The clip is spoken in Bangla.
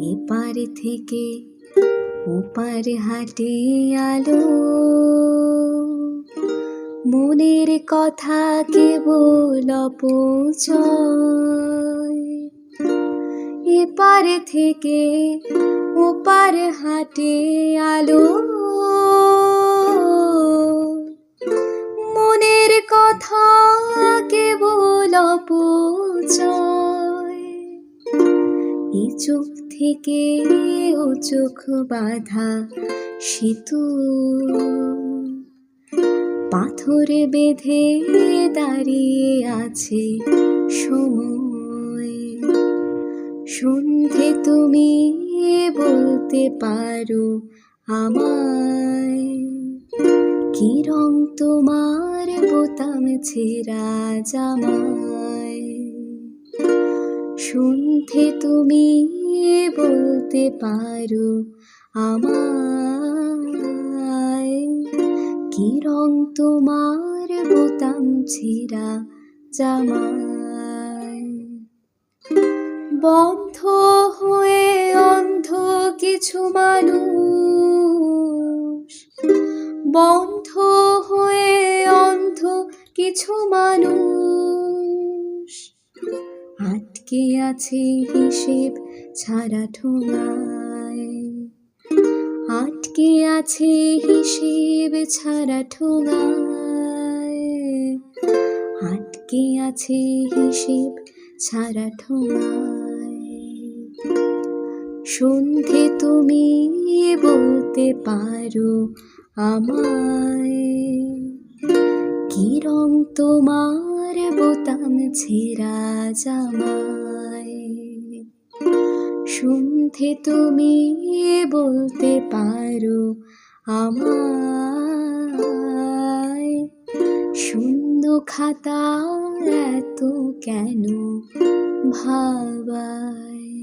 এপার থেকে ওপার হাটে আলো। মনের কথা কেবল এপার থেকে ওপার হাটে আলো। মনের কথা কেবল অপচয়। এ চোখ থেকে ও চোখ বাঁধা সেতু। পাথরে বেঁধে দাঁড়িয়ে আছে সময়। সন্ধে তুমি বলতে পারো আমায়, কি রং তোমার বোতাম ছেঁড়া জামায় সন্ধে তুমি বলতে পারো আমায়। কি রং তোমার বোতাম ছেঁড়া জামায়। বন্ধ হয়ে অন্ধ কিছু মানুষ। বন্ধ হয়ে অন্ধ কিছু মানুষ। আটকে আছে হিসেব ছাড়া ঠোঙায়? আটকে আছে হিসেব ছাড়া ঠোঙায়। আটকে আছে হিসেব ছাড়া ঠোঙায়। সন্ধে তুমি বলতে পারো আমায়। কি রং তোমার বোতাম ছেঁড়া জামায় সন্ধে তুমি বলতে পারো আমায়। শূন্য খাতা এত কেন ভাবায়?